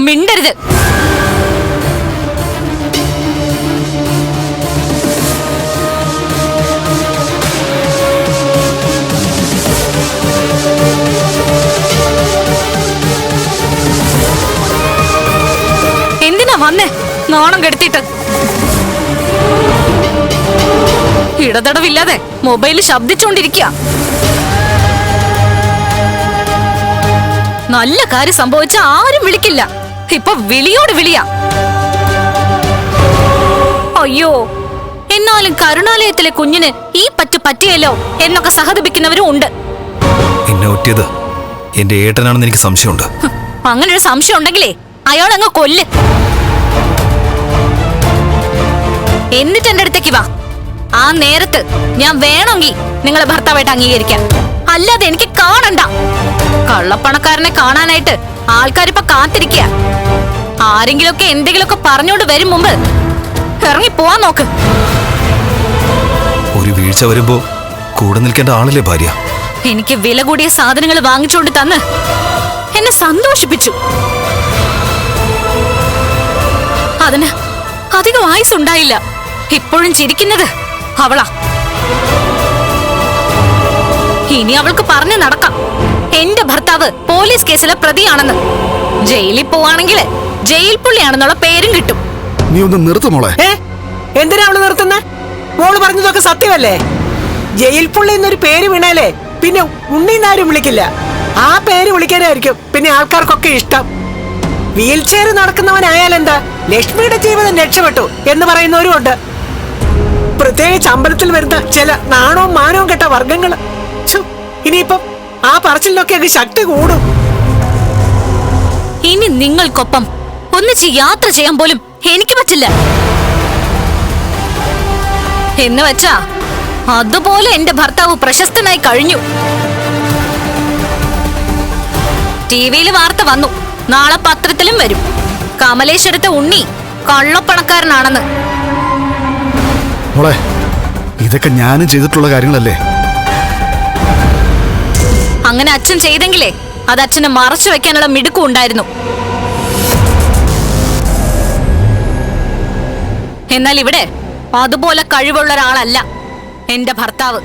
മിണ്ടരുത്. എന്തിനാ വന്നേ? നാണം കെടുത്തിട്ട് ഇടതടവില്ലാതെ മൊബൈൽ ശബ്ദിച്ചുകൊണ്ടിരിക്കുക നല്ല കാര്യം സംഭവിച്ച ആരും വിളിക്കില്ല. ഇപ്പൊ വിളിയോട് വിളിയാ. അയ്യോ എന്നാലും കരുണാലയത്തിലെ കുഞ്ഞിന് ഈ പറ്റു പറ്റിയല്ലോ എന്നൊക്കെ സഹതപിക്കുന്നവരും ഉണ്ട്. എന്നെ ഒറ്റിയത് എന്റെ ഏട്ടനാണെന്ന് എനിക്ക് സംശയമുണ്ട്. അങ്ങനെ ഒരു സംശയം ഉണ്ടെങ്കിലേ അയാൾ അങ്ങ് കൊല്ല്. എന്നിട്ട് എന്റെ അടുത്തേക്ക് വാ. ആ നേരത്ത് ഞാൻ വേണമെങ്കിൽ നിങ്ങളെ ഭർത്താവായിട്ട് അംഗീകരിക്കാം. അല്ലാതെ എനിക്ക് കാണണ്ട. കള്ളപ്പണക്കാരനെ കാണാനായിട്ട് ആൾക്കാരിപ്പൊ കാത്തിരിക്കുക ആരെങ്കിലുമൊക്കെ എന്തെങ്കിലുമൊക്കെ പറഞ്ഞോണ്ട് വരും മുമ്പ്. ഇറങ്ങി പോവാൻ നോക്ക്. ഒരു വീഴ്ച വരുമ്പോ കൂടെ നിൽക്കേണ്ട ആളല്ലേ ഭാര്യ? എനിക്ക് വില കൂടിയ സാധനങ്ങൾ വാങ്ങിച്ചുകൊണ്ട് തന്ന്. എന്നെ സന്തോഷിപ്പിച്ചു. അതിന് അധികം ആയുസുണ്ടായില്ല. ഇപ്പോഴും ചിരിക്കുന്നത് അവളാ. ഇനി അവൾക്ക് പറഞ്ഞു നടക്കാം. എന്റെ ഭർത്താവ് പോലീസ് കേസിലെ പ്രതിയാണെന്ന്. ജയിലിൽ പോവാണെങ്കിൽ ജയിൽ പുള്ളിയാണെന്നുള്ള പേരും കിട്ടും. നീ ഒന്ന് നിർത്ത് മോളെ. എന്തിനാ അവൾ നിർത്തുന്ന? മോൾ പറഞ്ഞതൊക്കെ സത്യമല്ലേ? ജയിൽ പുള്ളി എന്നൊരു പേര് വീണാലേ പിന്നെ ഉണ്ണീന്നാരും വിളിക്കില്ല. ആ പേര് വിളിക്കാനായിരിക്കും പിന്നെ ആൾക്കാർക്കൊക്കെ ഇഷ്ടം. വീൽ ചെയർ നടക്കുന്നവനായാൽ എന്താ ലക്ഷ്മിയുടെ ജീവിതം രക്ഷപ്പെട്ടു എന്ന് പറയുന്നവരും ഉണ്ട്. പ്രത്യേകിച്ച് അമ്പലത്തിൽ വരുന്ന ചില നാണവും മാനവും കെട്ട വർഗങ്ങൾ ഛു, ഇനിയിപ്പം ആ പറച്ചിലിനൊക്കെ അങ്ങ് ശക്തി കൂടും. ഇനി നിങ്ങൾക്കൊപ്പം ഒന്നിച്ച് യാത്ര ചെയ്യാൻ പോലും എനിക്ക് പറ്റില്ല. എന്ന് വെച്ചാ അതുപോലെ എന്റെ ഭർത്താവ് പ്രശസ്തനായി കഴിഞ്ഞു. ടി വിയിൽ വാർത്ത വന്നു. നാളെ പത്രത്തിലും വരും. കമലേശ്വരത്തെ ഉണ്ണി കള്ളപ്പണക്കാരനാണെന്ന്. ഇതൊക്കെ ഞാനും ചെയ്തിട്ടുള്ള കാര്യങ്ങളല്ലേ? അങ്ങനെ അച്ഛൻ ചെയ്തെങ്കിലേ അത് അച്ഛനെ മറച്ചു വെക്കാനുള്ള മിടുക്കും ഉണ്ടായിരുന്നു. എന്നാൽ ഇവിടെ അതുപോലെ കഴിവുള്ള ഒരാളല്ല എന്റെ ഭർത്താവ്.